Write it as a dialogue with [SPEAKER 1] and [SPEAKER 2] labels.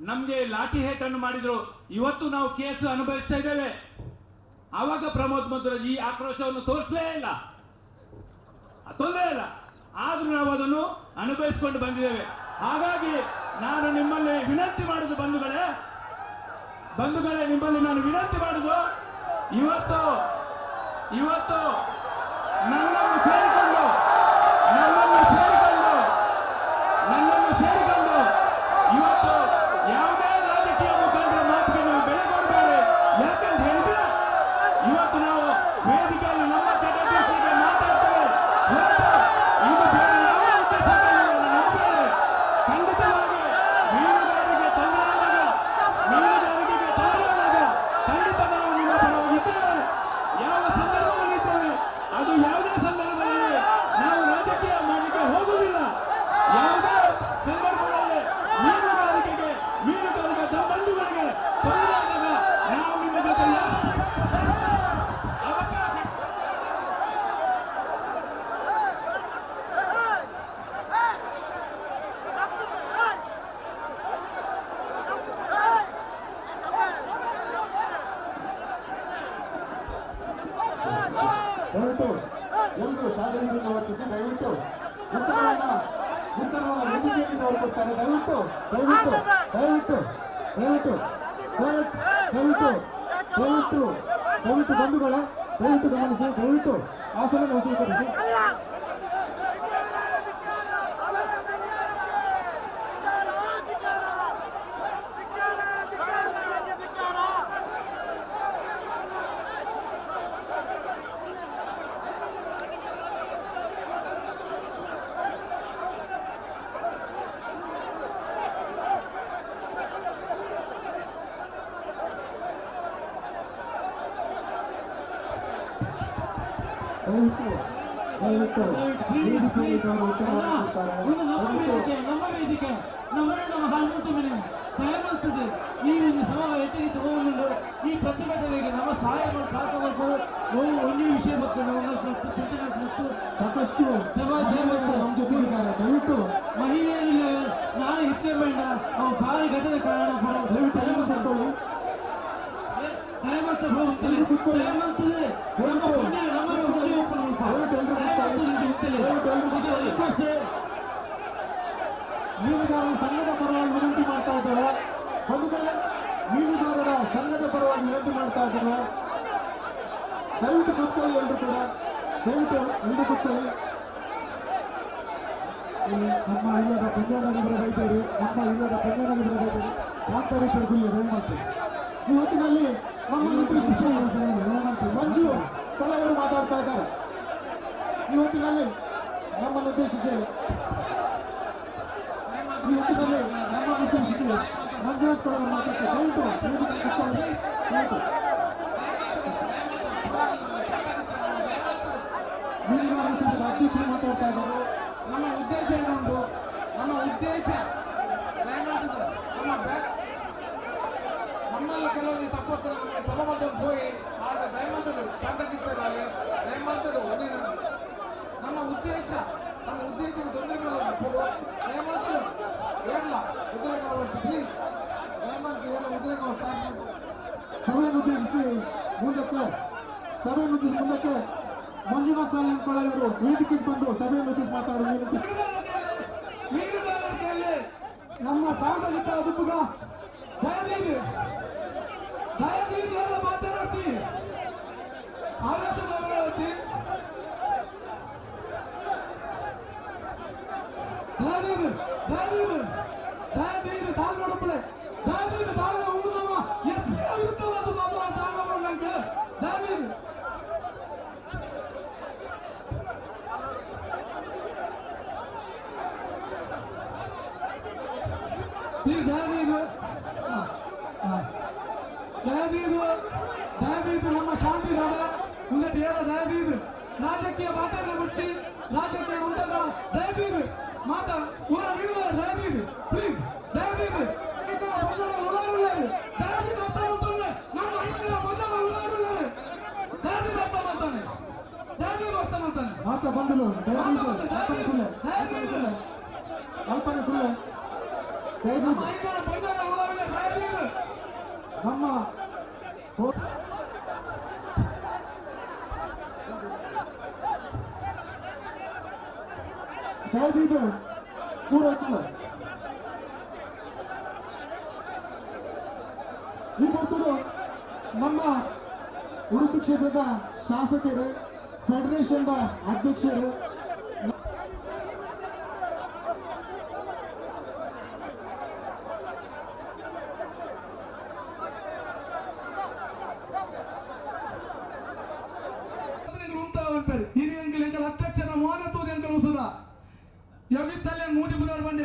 [SPEAKER 1] ನಮ್ಗೆ ಲಾಠಿ ಹೇಟನ್ನು ಮಾಡಿದ್ರು. ಇವತ್ತು ನಾವು ಕೇಸು ಅನುಭವಿಸ್ತಾ ಇದ್ದೇವೆ. ಆವಾಗ ಪ್ರಮೋದ್ ಮಂತ್ರಾಜ್ ಈ ಆಕ್ರೋಶವನ್ನು ತೋರಿಸಲೇ ಇಲ್ಲ. ತೊಂದರೆ ಇಲ್ಲ. ಆದ್ರೂ ನಾವು ಅದನ್ನು ಅನುಭವಿಸ್ಕೊಂಡು ಬಂದಿದ್ದೇವೆ. ಹಾಗಾಗಿ ನಾನು ನಿಮ್ಮಲ್ಲಿ ವಿನಂತಿ ಮಾಡುದು ಬಂಧುಗಳೇ ಬಂಧುಗಳೇ, ನಿಮ್ಮಲ್ಲಿ ನಾನು ವಿನಂತಿ ಮಾಡುದು, ಇವತ್ತು ಇವತ್ತು
[SPEAKER 2] 사랑하는 ಕೊಡ್ತಾರೆ ದಯವಿಟ್ಟು ದಯವಿಟ್ಟು ದಯವಿಟ್ಟು ದಯವಿಟ್ಟು ದಯವಿಟ್ಟು ದಯವಿಟ್ಟು ದಯವಿಟ್ಟು ಬಂಧುಗಳ ದಯವಿಟ್ಟು ಗಮನಿಸಿ ದಯವಿಟ್ಟು ಆಸನ ಸ್ವೀಕರಿಸಿ.
[SPEAKER 3] ನಮ್ಮ ವೇದಿಕೆ ನಮ್ಮ ನಮ್ಮ ಹನ್ನೊಂದು ಮನೆ ತಯಾರಿಸುತ್ತದೆ ಈ ಒಂದು ನಮ್ಮ ಸಹಾಯ ಮಾಡಿ ಸಾಕಬೇಕು ನೋವು ಒಳ್ಳೆಯ ವಿಷಯ ಬಗ್ಗೆ ನಾವು
[SPEAKER 2] ಸಾಕಷ್ಟು ಜವಾಬ್ದಾರಿ ನಮ್ಮ ಜೊತೆ ಇದ್ದಾರೆ ದಯವಿಟ್ಟು
[SPEAKER 3] ಮಹಿಳೆಯರಲ್ಲಿ ನಾಳೆ ಬೇಡ ನಾವು ಕಾಲು ಗಟ್ಟದ ಕಾರಣ
[SPEAKER 2] ದಯವಿಟ್ಟು ತಲೆಮಾಡಿಕೊಳ್ಳಿ ತಲೆಮಾಡ್ತಾ
[SPEAKER 3] ಹೋಗುತ್ತೇವೆ ತಲೆಮಾಡ್ತದೆ ನಮ್ಮ ರಿಕ್ವೆಸ್ಟ್
[SPEAKER 2] ಮೀನುಗಾರರ ಸಂಘದ ಪರವಾಗಿ ವಿನಂತಿ ಮಾಡ್ತಾ ಇದ್ದೇವೆ ಬಂಧುಗಳೇ ಮೀನುಗಾರರ ಸಂಘದ ಪರವಾಗಿ ವಿನಂತಿ ಮಾಡ್ತಾ ಇದ್ದೇವೆ ದಯವಿಟ್ಟು ಕೂತ್ಕೊಳ್ಳಿ ಎಲ್ಲರೂ ಕೂಡ ದಯವಿಟ್ಟು ಎಲ್ಲರೂ ಕೂತ್ಕೊಳ್ಳಿ ನಮ್ಮ ಇಲ್ಲದ ಪಂಜಾನಗರ ರೈತರು ನಮ್ಮ ಇಲ್ಲದ ಪಂಜಾನಗರ ವೈದ್ಯರು ಡಾಕ್ಟರ್ ಗುಲ್ಯ ದಯಮಾಡ್ತು ಈ ಹೊತ್ತಿನಲ್ಲಿ ನಮ್ಮನ್ನು ಉದ್ದೇಶಿಸಿ ಮಂಜು ಕೆಲವರು ಮಾತಾಡ್ತಾ ಇದ್ದಾರೆ. kişisel. Kıyıklı ve Rahman Hüseyin kişisel. Mandırak programı arkası. Kayıntı. Şöyle bir kısım. Kayıntı. University ಅಧ್ಯಕ್ಷರು ಮಾತಾಡ್ತಾ ಇದ್ದಾರೆ
[SPEAKER 4] ನಮ್ಮ ಉದ್ದೇಶ ಏನೊಂದು ನಮ್ಮ ಉದ್ದೇಶ ನಮ್ಮಲ್ಲಿ ಕೆಲವೊಂದು ತಪ್ಪತ್ತು ನಮ್ಮ ಸಭಾಮಂದಿರಕ್ಕೆ ಹೋಗಿ
[SPEAKER 2] ಸುದ್ದಿ ವಿಷಯ ಮುಂದಕ್ಕೆ ಸಭೆ ಮುಗಿಸಿ ಮುಂದಕ್ಕೆ ಮಂಜುನಾಥ್ ಸಾಲಂಕೋಳ ಇವರು ವೇದಿಕೆಗೆ ಬಂದು ಸಭೆ ಮುಗಿಸಿ
[SPEAKER 3] ಮಾತಾಡೋದು ನಮ್ಮ ಸಾಂಪ್ರದಾಯಿಕ ಅದುಪುಗ ದಯನೀಡಿ ಆಲೋಚನೆ ಮಾಡೋತಿ ದಯನೀಡಿ ದಯನೀಡಿ ದಯನೀಡಿ ತಾಳ್ನೋಡಪ್ಪಳೆ ದಯನೀಡಿ ತಾಳ್ನ ಹುಡುಗ திரு தாவீது దావీదు దావీదు నమ్మ శాంతి రాదా ఉన్నట్టు ఏదో దావీదు రాజకీయ వాతావరణం వచ్చి రాజకీయ ఉంటుందా దావీదు మాట ఉన్న వీడియో దావీదు ప్లీజ్ దావీదు ఇక్కడ ప్రజలు ఉన్నారు లేదు దావీదు అర్థం అవుతుంది నా మహిళ పొందలు ఉన్నారు లేదు
[SPEAKER 2] దావీదు అర్థం అవుతాను దావీదు అర్థం అవుతాను మాట బంధువులు దావీదు అల్పన
[SPEAKER 3] కుల్ల అల్పన కుల్ల ಕೈದಿದ್ದು
[SPEAKER 2] ನಮ್ಮ ಕೈದಿದ್ದು ಈ ನಮ್ಮ ಉಡುಪಿ ಕ್ಷೇತ್ರದ ಶಾಸಕರು ಫೆಡರೇಷನ್ದ ಅಧ್ಯಕ್ಷರು
[SPEAKER 3] ಆಗ್ತಾರೆ ಹಿರಿಯಂಗಳು ಎಂಗಳ ಅತ್ತಕ್ಷರ ಮೋನ ತೂದೆಂಗಳು ಸುಧಾ ಯೋಗಿಸಲ್ಲೇ ಮೂಡಿ ಪುನರ್ಬಂದಿ